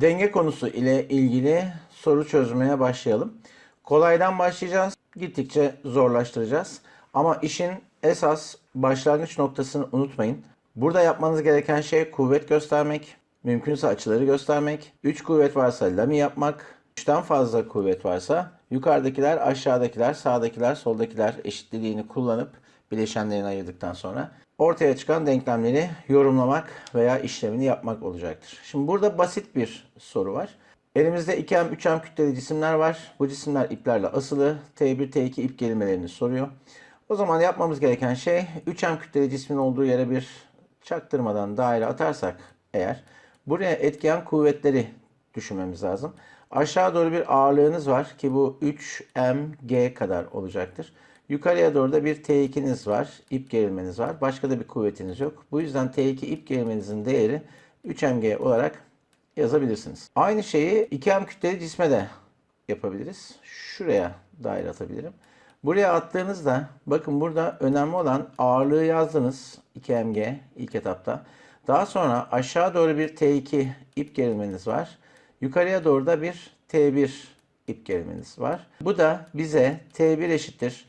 Denge konusu ile ilgili soru çözmeye başlayalım. Kolaydan başlayacağız. Gittikçe zorlaştıracağız. Ama işin esas başlangıç noktasını unutmayın. Burada yapmanız gereken şey kuvvet göstermek, mümkünse açıları göstermek. 3 kuvvet varsa lami yapmak. 3'ten fazla kuvvet varsa yukarıdakiler, aşağıdakiler, sağdakiler, soldakiler eşitliliğini kullanıp bileşenlerini ayırdıktan sonra ortaya çıkan denklemleri yorumlamak veya işlemini yapmak olacaktır. Şimdi burada basit bir soru var. Elimizde 2M, 3M kütleli cisimler var. Bu cisimler iplerle asılı. T1, T2 ip gerilmelerini soruyor. O zaman yapmamız gereken şey 3M kütleli cismin olduğu yere bir çaktırmadan daire atarsak eğer buraya etkileyen kuvvetleri düşünmemiz lazım. Aşağı doğru bir ağırlığınız var ki bu 3mg kadar olacaktır. Yukarıya doğru da bir T2'niz var. ip gerilmeniz var. Başka da bir kuvvetiniz yok. Bu yüzden T2 ip gerilmenizin değeri 3mg olarak yazabilirsiniz. Aynı şeyi 2m kütleli cisme de yapabiliriz. Şuraya daire atabilirim. Buraya attığınızda bakın burada önemli olan ağırlığı yazdınız 2mg ilk etapta. Daha sonra aşağı doğru bir T2 ip gerilmeniz var. Yukarıya doğru da bir T1 ip gerilmeniz var. Bu da bize T1 eşittir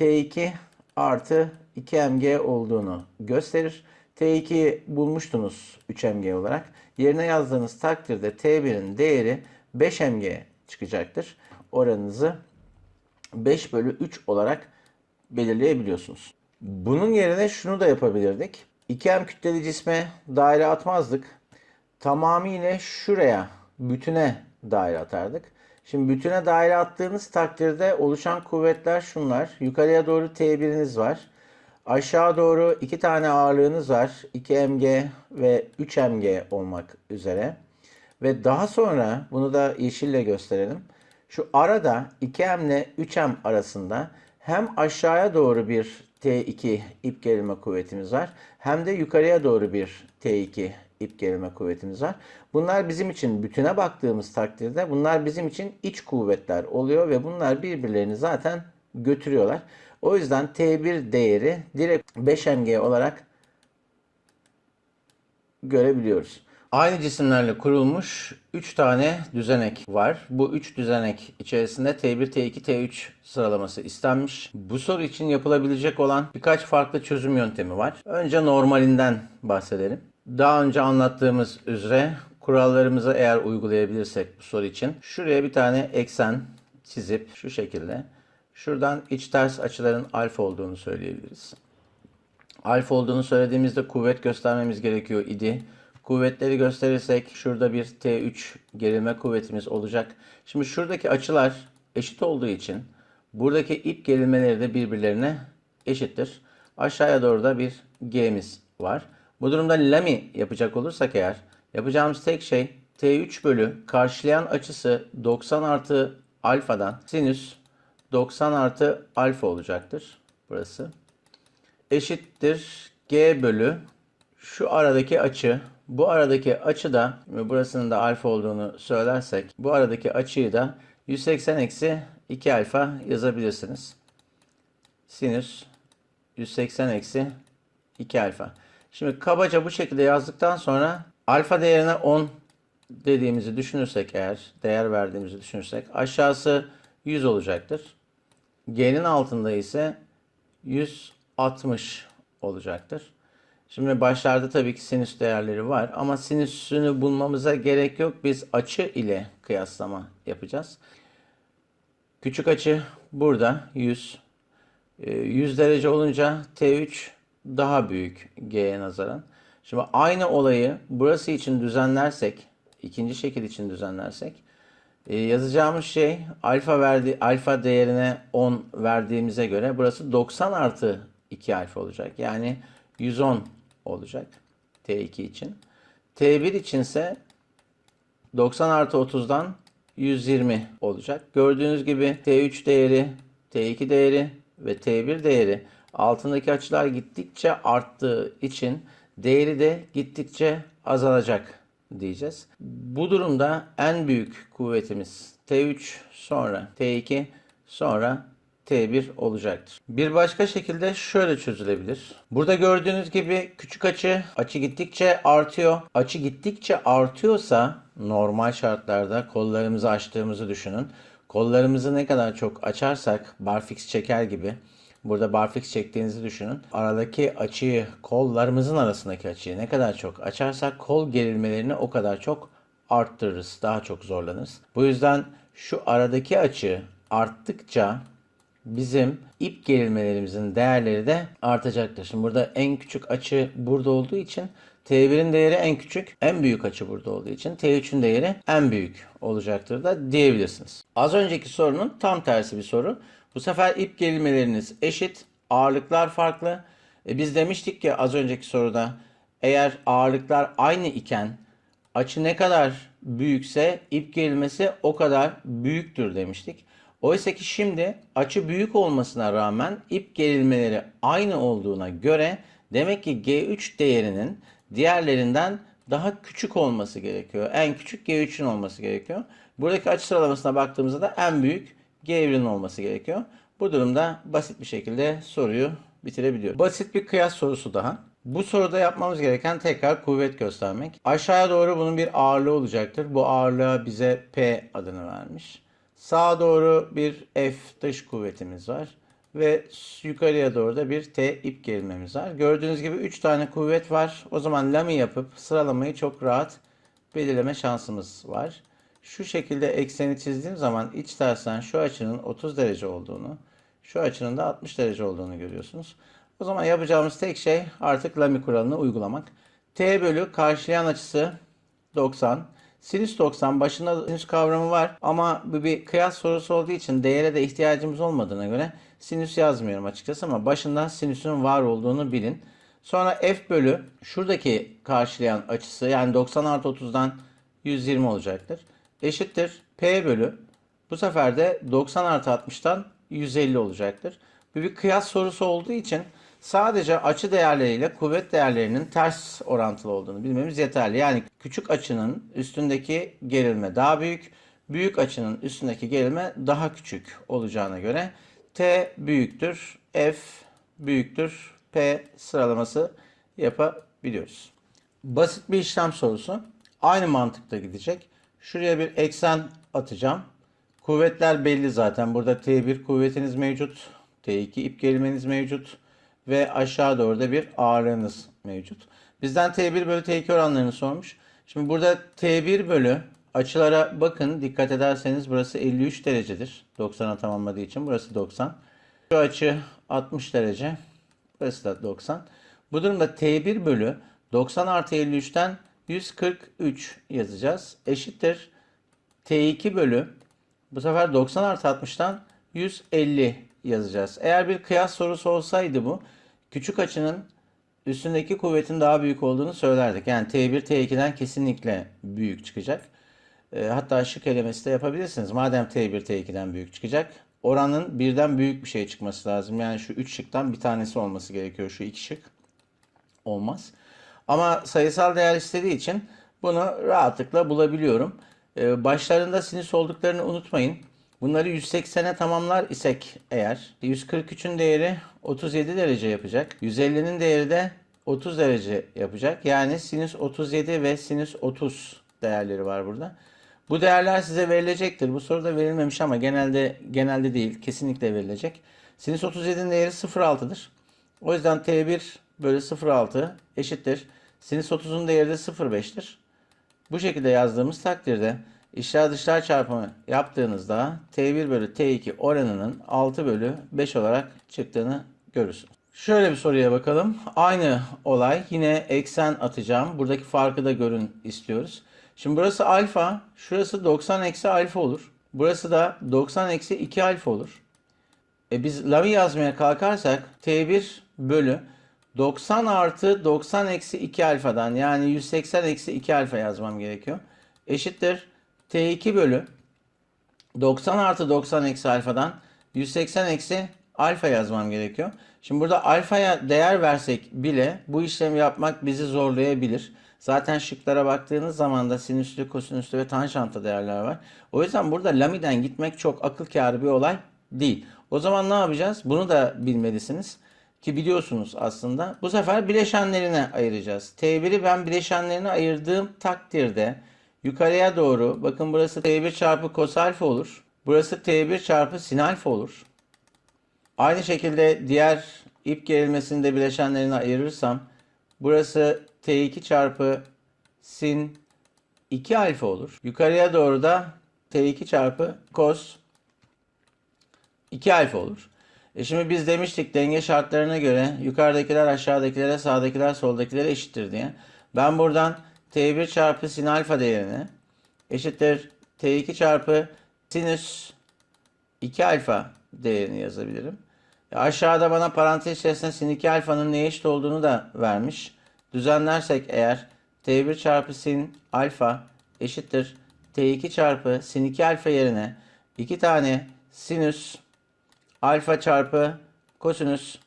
T2 artı 2mg olduğunu gösterir. T2'yi bulmuştunuz 3mg olarak. Yerine yazdığınız takdirde T1'in değeri 5mg çıkacaktır. Oranınızı 5 bölü 3 olarak belirleyebiliyorsunuz. Bunun yerine şunu da yapabilirdik. 2m kütleli cisme daire atmazdık. Tamamıyla şuraya, bütüne daire atardık. Şimdi bütüne daire attığınız takdirde oluşan kuvvetler şunlar. Yukarıya doğru T1'iniz var. Aşağı doğru iki tane ağırlığınız var. 2mg ve 3mg olmak üzere. Ve daha sonra bunu da yeşille gösterelim. Şu arada 2m ile 3m arasında hem aşağıya doğru bir T2 ip gerilme kuvvetimiz var. Hem de yukarıya doğru bir T2 ip gerilme kuvvetimiz var. Bunlar bizim için bütüne baktığımız takdirde bunlar bizim için iç kuvvetler oluyor ve bunlar birbirlerini zaten götürüyorlar. O yüzden T1 değeri direkt 5mg olarak görebiliyoruz. Aynı cisimlerle kurulmuş 3 tane düzenek var. Bu 3 düzenek içerisinde T1, T2, T3 sıralaması istenmiş. Bu soru için yapılabilecek olan birkaç farklı çözüm yöntemi var. Önce normalinden bahsedelim. Daha önce anlattığımız üzere kurallarımızı eğer uygulayabilirsek bu soru için şuraya bir tane eksen çizip şu şekilde şuradan iç ters açıların alfa olduğunu söyleyebiliriz. Alfa olduğunu söylediğimizde kuvvet göstermemiz gerekiyor idi. Kuvvetleri gösterirsek şurada bir T3 gerilme kuvvetimiz olacak. Şimdi şuradaki açılar eşit olduğu için buradaki ip gerilmeleri de birbirlerine eşittir. Aşağıya doğru da bir G'miz var. Bu durumda lami yapacak olursak eğer yapacağımız tek şey T3 bölü karşılayan açısı 90 artı alfadan sinüs 90 artı alfa olacaktır. Burası. Eşittir G bölü şu aradaki açı. Bu aradaki açı da burasının da alfa olduğunu söylersek bu aradaki açıyı da 180 eksi 2 alfa yazabilirsiniz. Sinüs 180 eksi 2 alfa. Şimdi kabaca bu şekilde yazdıktan sonra alfa değerine 10 dediğimizi düşünürsek eğer, değer verdiğimizi düşünürsek aşağısı 100 olacaktır. G'nin altında ise 160 olacaktır. Şimdi başlarda tabii ki sinüs değerleri var ama sinüsünü bulmamıza gerek yok. Biz açı ile kıyaslama yapacağız. Küçük açı burada 100. 100 derece olunca T3 daha büyük G'ye nazaran. Şimdi aynı olayı burası için düzenlersek, ikinci şekil için düzenlersek e, yazacağımız şey alfa verdi alfa değerine 10 verdiğimize göre burası 90 artı 2 alfa olacak. Yani 110 olacak T2 için. T1 içinse 90 artı 30'dan 120 olacak. Gördüğünüz gibi T3 değeri, T2 değeri ve T1 değeri altındaki açılar gittikçe arttığı için değeri de gittikçe azalacak diyeceğiz. Bu durumda en büyük kuvvetimiz T3 sonra T2 sonra T1 olacaktır. Bir başka şekilde şöyle çözülebilir. Burada gördüğünüz gibi küçük açı, açı gittikçe artıyor. Açı gittikçe artıyorsa normal şartlarda kollarımızı açtığımızı düşünün. Kollarımızı ne kadar çok açarsak barfix çeker gibi Burada barfix çektiğinizi düşünün. Aradaki açıyı, kollarımızın arasındaki açıyı ne kadar çok açarsak kol gerilmelerini o kadar çok arttırırız. Daha çok zorlanırız. Bu yüzden şu aradaki açı arttıkça bizim ip gerilmelerimizin değerleri de artacaktır. Şimdi burada en küçük açı burada olduğu için T1'in değeri en küçük, en büyük açı burada olduğu için T3'ün değeri en büyük olacaktır da diyebilirsiniz. Az önceki sorunun tam tersi bir soru. Bu sefer ip gerilmeleriniz eşit, ağırlıklar farklı. E biz demiştik ki az önceki soruda eğer ağırlıklar aynı iken açı ne kadar büyükse ip gerilmesi o kadar büyüktür demiştik. Oysa ki şimdi açı büyük olmasına rağmen ip gerilmeleri aynı olduğuna göre demek ki G3 değerinin diğerlerinden daha küçük olması gerekiyor. En küçük G3'ün olması gerekiyor. Buradaki açı sıralamasına baktığımızda da en büyük G1'in olması gerekiyor. Bu durumda basit bir şekilde soruyu bitirebiliyoruz. Basit bir kıyas sorusu daha. Bu soruda yapmamız gereken tekrar kuvvet göstermek. Aşağıya doğru bunun bir ağırlığı olacaktır. Bu ağırlığa bize P adını vermiş. Sağa doğru bir F dış kuvvetimiz var. Ve yukarıya doğru da bir T ip gerilmemiz var. Gördüğünüz gibi 3 tane kuvvet var. O zaman lami yapıp sıralamayı çok rahat belirleme şansımız var. Şu şekilde ekseni çizdiğim zaman iç tersten şu açının 30 derece olduğunu, şu açının da 60 derece olduğunu görüyorsunuz. O zaman yapacağımız tek şey artık lami kuralını uygulamak. T bölü karşılayan açısı 90. Sinüs 90 başında sinüs kavramı var ama bu bir kıyas sorusu olduğu için değere de ihtiyacımız olmadığına göre sinüs yazmıyorum açıkçası ama başında sinüsün var olduğunu bilin. Sonra f bölü şuradaki karşılayan açısı yani 90 artı 30'dan 120 olacaktır. Eşittir p bölü bu sefer de 90 artı 60'tan 150 olacaktır. Bu bir kıyas sorusu olduğu için sadece açı değerleriyle kuvvet değerlerinin ters orantılı olduğunu bilmemiz yeterli. Yani küçük açının üstündeki gerilme daha büyük, büyük açının üstündeki gerilme daha küçük olacağına göre T büyüktür, F büyüktür, P sıralaması yapabiliyoruz. Basit bir işlem sorusu. Aynı mantıkta gidecek. Şuraya bir eksen atacağım. Kuvvetler belli zaten. Burada T1 kuvvetiniz mevcut. T2 ip gerilmeniz mevcut. Ve aşağı doğru da bir ağırlığınız mevcut. Bizden T1 bölü T2 oranlarını sormuş. Şimdi burada T1 bölü açılara bakın. Dikkat ederseniz burası 53 derecedir. 90'a tamamladığı için burası 90. Şu açı 60 derece. Burası da 90. Bu durumda T1 bölü 90 artı 53'ten 143 yazacağız. Eşittir. T2 bölü bu sefer 90 artı 60'tan 150 yazacağız. Eğer bir kıyas sorusu olsaydı bu küçük açının üstündeki kuvvetin daha büyük olduğunu söylerdik. Yani T1 T2'den kesinlikle büyük çıkacak. E, hatta şık elemesi de yapabilirsiniz. Madem T1 T2'den büyük çıkacak oranın birden büyük bir şey çıkması lazım. Yani şu 3 şıktan bir tanesi olması gerekiyor. Şu 2 şık olmaz. Ama sayısal değer istediği için bunu rahatlıkla bulabiliyorum. Ee, başlarında sinüs olduklarını unutmayın. Bunları 180'e tamamlar isek eğer 143'ün değeri 37 derece yapacak. 150'nin değeri de 30 derece yapacak. Yani sinüs 37 ve sinüs 30 değerleri var burada. Bu değerler size verilecektir. Bu soruda verilmemiş ama genelde genelde değil. Kesinlikle verilecek. Sinüs 37'nin değeri 0.6'dır. O yüzden T1 bölü 0.6 eşittir. Sinüs 30'un değeri de 0.5'tir. Bu şekilde yazdığımız takdirde içler dışlar çarpımı yaptığınızda T1 bölü T2 oranının 6 bölü 5 olarak çıktığını görürsünüz. Şöyle bir soruya bakalım. Aynı olay yine eksen atacağım. Buradaki farkı da görün istiyoruz. Şimdi burası alfa. Şurası 90 eksi alfa olur. Burası da 90 eksi 2 alfa olur. E biz lami yazmaya kalkarsak T1 bölü 90 artı 90 eksi 2 alfadan yani 180 eksi 2 alfa yazmam gerekiyor. Eşittir T2 bölü 90 artı 90 eksi alfadan 180 eksi alfa yazmam gerekiyor. Şimdi burada alfaya değer versek bile bu işlemi yapmak bizi zorlayabilir. Zaten şıklara baktığınız zaman da sinüslü, kosinüslü ve tanjantlı değerler var. O yüzden burada lamiden gitmek çok akıl kârı bir olay değil. O zaman ne yapacağız? Bunu da bilmelisiniz. Ki biliyorsunuz aslında. Bu sefer bileşenlerine ayıracağız. T1'i ben bileşenlerine ayırdığım takdirde yukarıya doğru bakın burası T1 çarpı kos alfa olur. Burası T1 çarpı sin alfa olur. Aynı şekilde diğer ip gerilmesini de bileşenlerine ayırırsam burası T2 çarpı sin 2 alfa olur. Yukarıya doğru da T2 çarpı cos 2 alfa olur. E şimdi biz demiştik denge şartlarına göre yukarıdakiler aşağıdakilere sağdakiler soldakilere eşittir diye. Ben buradan T1 çarpı sin alfa değerini eşittir T2 çarpı sinüs 2 alfa değerini yazabilirim. E aşağıda bana parantez içerisinde sin 2 alfanın neye eşit olduğunu da vermiş. Düzenlersek eğer T1 çarpı sin alfa eşittir T2 çarpı sin 2 alfa yerine 2 tane sinüs alfa çarpı kosinüs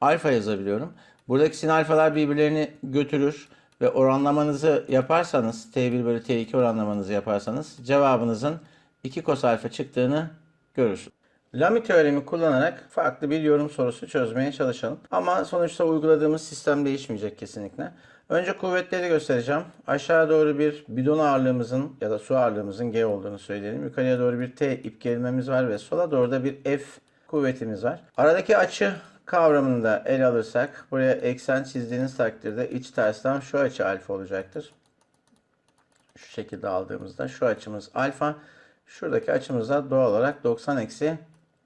alfa yazabiliyorum. Buradaki sin alfalar birbirlerini götürür ve oranlamanızı yaparsanız T1 bölü T2 oranlamanızı yaparsanız cevabınızın 2 kos alfa çıktığını görürsünüz. Lamy teoremi kullanarak farklı bir yorum sorusu çözmeye çalışalım. Ama sonuçta uyguladığımız sistem değişmeyecek kesinlikle. Önce kuvvetleri göstereceğim. Aşağı doğru bir bidon ağırlığımızın ya da su ağırlığımızın G olduğunu söyleyelim. Yukarıya doğru bir T ip gerilmemiz var ve sola doğru da bir F kuvvetimiz var. Aradaki açı kavramını da ele alırsak buraya eksen çizdiğiniz takdirde iç tersten şu açı alfa olacaktır. Şu şekilde aldığımızda şu açımız alfa. Şuradaki açımız da doğal olarak 90 eksi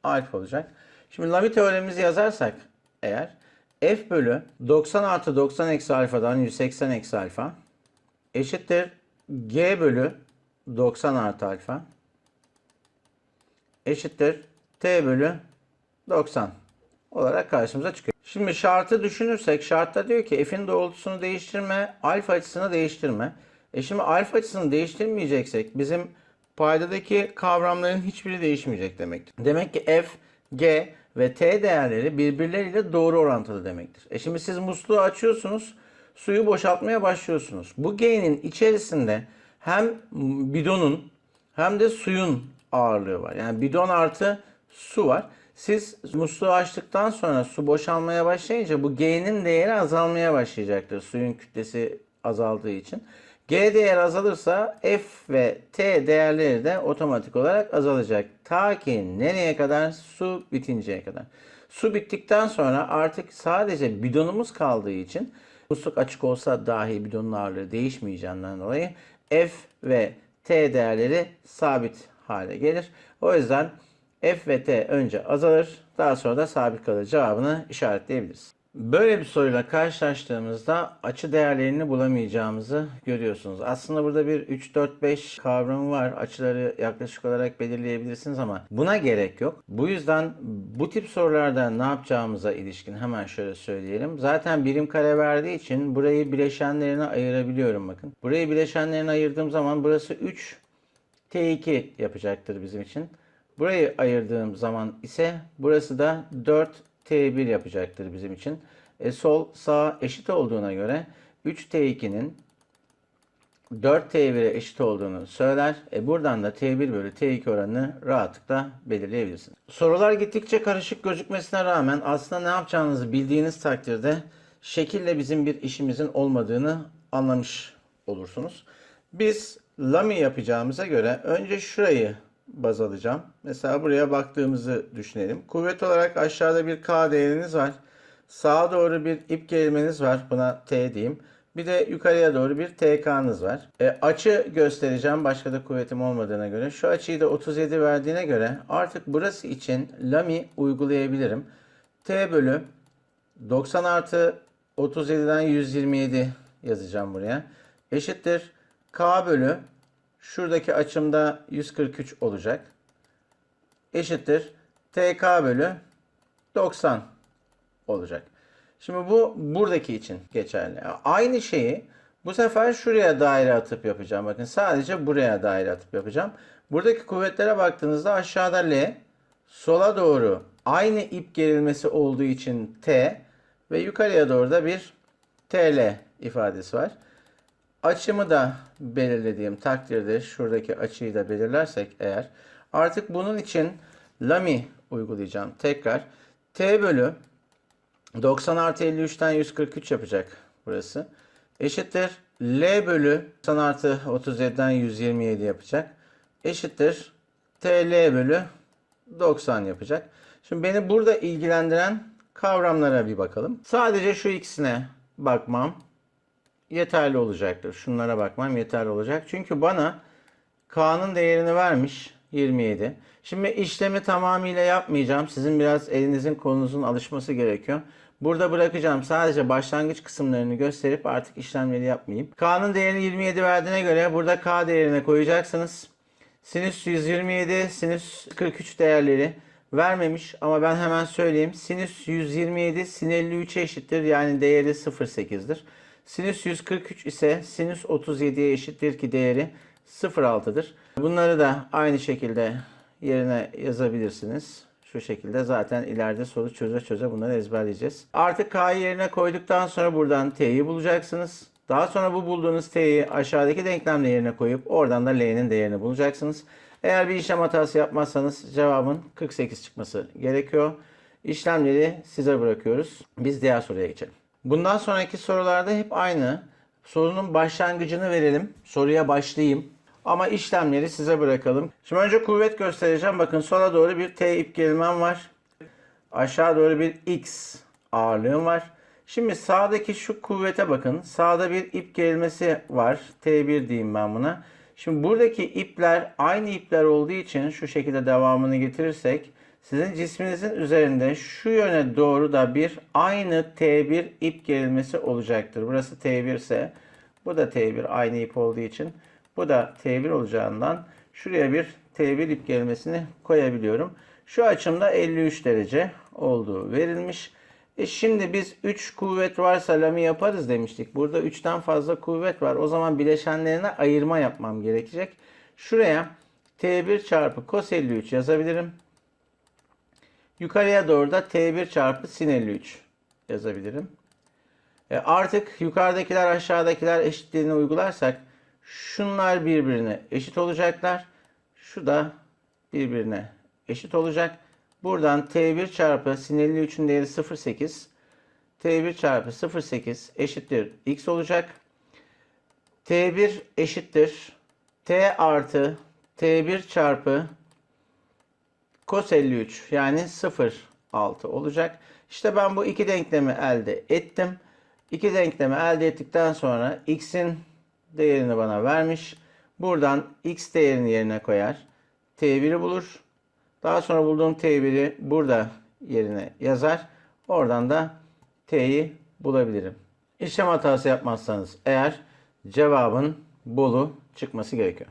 alfa olacak. Şimdi Lamy teoremimizi yazarsak eğer f bölü 90 artı 90 eksi alfadan 180 eksi alfa eşittir g bölü 90 artı alfa eşittir t bölü 90 olarak karşımıza çıkıyor. Şimdi şartı düşünürsek şartta diyor ki f'in doğrultusunu değiştirme, alfa açısını değiştirme. E şimdi alfa açısını değiştirmeyeceksek bizim paydadaki kavramların hiçbiri değişmeyecek demektir. Demek ki f, g ve t değerleri birbirleriyle doğru orantılı demektir. E şimdi siz musluğu açıyorsunuz, suyu boşaltmaya başlıyorsunuz. Bu g'nin içerisinde hem bidonun hem de suyun ağırlığı var. Yani bidon artı su var. Siz musluğu açtıktan sonra su boşalmaya başlayınca bu G'nin değeri azalmaya başlayacaktır. Suyun kütlesi azaldığı için. G değer azalırsa F ve T değerleri de otomatik olarak azalacak. Ta ki nereye kadar? Su bitinceye kadar. Su bittikten sonra artık sadece bidonumuz kaldığı için musluk açık olsa dahi bidonun ağırlığı değişmeyeceğinden dolayı F ve T değerleri sabit hale gelir. O yüzden F ve T önce azalır, daha sonra da sabit kalır cevabını işaretleyebiliriz. Böyle bir soruyla karşılaştığımızda açı değerlerini bulamayacağımızı görüyorsunuz. Aslında burada bir 3, 4, 5 kavramı var. Açıları yaklaşık olarak belirleyebilirsiniz ama buna gerek yok. Bu yüzden bu tip sorularda ne yapacağımıza ilişkin hemen şöyle söyleyelim. Zaten birim kare verdiği için burayı bileşenlerine ayırabiliyorum bakın. Burayı bileşenlerine ayırdığım zaman burası 3 T2 yapacaktır bizim için. Burayı ayırdığım zaman ise burası da 4 T1 yapacaktır bizim için. E, sol sağ eşit olduğuna göre 3 T2'nin 4 T1'e eşit olduğunu söyler. E buradan da T1 bölü T2 oranını rahatlıkla belirleyebilirsiniz. Sorular gittikçe karışık gözükmesine rağmen aslında ne yapacağınızı bildiğiniz takdirde şekille bizim bir işimizin olmadığını anlamış olursunuz. Biz Lamy yapacağımıza göre önce şurayı baz alacağım. Mesela buraya baktığımızı düşünelim. Kuvvet olarak aşağıda bir K değeriniz var. Sağa doğru bir ip gerilmeniz var. Buna T diyeyim. Bir de yukarıya doğru bir TK'nız var. E, açı göstereceğim başka da kuvvetim olmadığına göre. Şu açıyı da 37 verdiğine göre artık burası için Lamy uygulayabilirim. T bölü 90 artı 37'den 127 yazacağım buraya. Eşittir K bölü Şuradaki açımda 143 olacak. Eşittir. TK bölü 90 olacak. Şimdi bu buradaki için geçerli. Aynı şeyi bu sefer şuraya daire atıp yapacağım. Bakın sadece buraya daire atıp yapacağım. Buradaki kuvvetlere baktığınızda aşağıda L, sola doğru aynı ip gerilmesi olduğu için T ve yukarıya doğru da bir TL ifadesi var. Açımı da belirlediğim takdirde şuradaki açıyı da belirlersek eğer artık bunun için Lami uygulayacağım. Tekrar t bölü 90 artı 53'ten 143 yapacak burası. Eşittir L bölü 90 artı 37'den 127 yapacak. Eşittir TL bölü 90 yapacak. Şimdi beni burada ilgilendiren kavramlara bir bakalım. Sadece şu ikisine bakmam yeterli olacaktır. Şunlara bakmam yeterli olacak. Çünkü bana K'nın değerini vermiş 27. Şimdi işlemi tamamıyla yapmayacağım. Sizin biraz elinizin kolunuzun alışması gerekiyor. Burada bırakacağım. Sadece başlangıç kısımlarını gösterip artık işlemleri yapmayayım. K'nın değerini 27 verdiğine göre burada K değerine koyacaksınız. Sinüs 127, sinüs 43 değerleri vermemiş ama ben hemen söyleyeyim. Sinüs 127 sin 53'e eşittir yani değeri 0.8'dir. Sinüs 143 ise sinüs 37'ye eşittir ki değeri 0.6'dır. Bunları da aynı şekilde yerine yazabilirsiniz. Şu şekilde zaten ileride soru çöze çöze bunları ezberleyeceğiz. Artık K'yı yerine koyduktan sonra buradan T'yi bulacaksınız. Daha sonra bu bulduğunuz T'yi aşağıdaki denklemle yerine koyup oradan da L'nin değerini bulacaksınız. Eğer bir işlem hatası yapmazsanız cevabın 48 çıkması gerekiyor. İşlemleri size bırakıyoruz. Biz diğer soruya geçelim. Bundan sonraki sorularda hep aynı. Sorunun başlangıcını verelim. Soruya başlayayım. Ama işlemleri size bırakalım. Şimdi önce kuvvet göstereceğim. Bakın sola doğru bir T ip gerilmem var. Aşağı doğru bir X ağırlığım var. Şimdi sağdaki şu kuvvete bakın. Sağda bir ip gerilmesi var. T1 diyeyim ben buna. Şimdi buradaki ipler aynı ipler olduğu için şu şekilde devamını getirirsek sizin cisminizin üzerinde şu yöne doğru da bir aynı T1 ip gerilmesi olacaktır. Burası T1 ise bu da T1 aynı ip olduğu için bu da T1 olacağından şuraya bir T1 ip gerilmesini koyabiliyorum. Şu açımda 53 derece olduğu verilmiş. E şimdi biz 3 kuvvet varsa lami yaparız demiştik. Burada 3'ten fazla kuvvet var. O zaman bileşenlerine ayırma yapmam gerekecek. Şuraya T1 çarpı cos 53 yazabilirim. Yukarıya doğru da T1 çarpı sin 53 yazabilirim. E artık yukarıdakiler aşağıdakiler eşitliğini uygularsak şunlar birbirine eşit olacaklar. Şu da birbirine eşit olacak. Buradan T1 çarpı sin 53'ün değeri 0.8. T1 çarpı 0.8 eşittir X olacak. T1 eşittir. T artı T1 çarpı cos 53 yani 0.6 olacak. İşte ben bu iki denklemi elde ettim. İki denklemi elde ettikten sonra x'in değerini bana vermiş. Buradan x değerini yerine koyar. T1'i bulur. Daha sonra bulduğum T1'i burada yerine yazar. Oradan da T'yi bulabilirim. İşlem hatası yapmazsanız eğer cevabın bolu çıkması gerekiyor.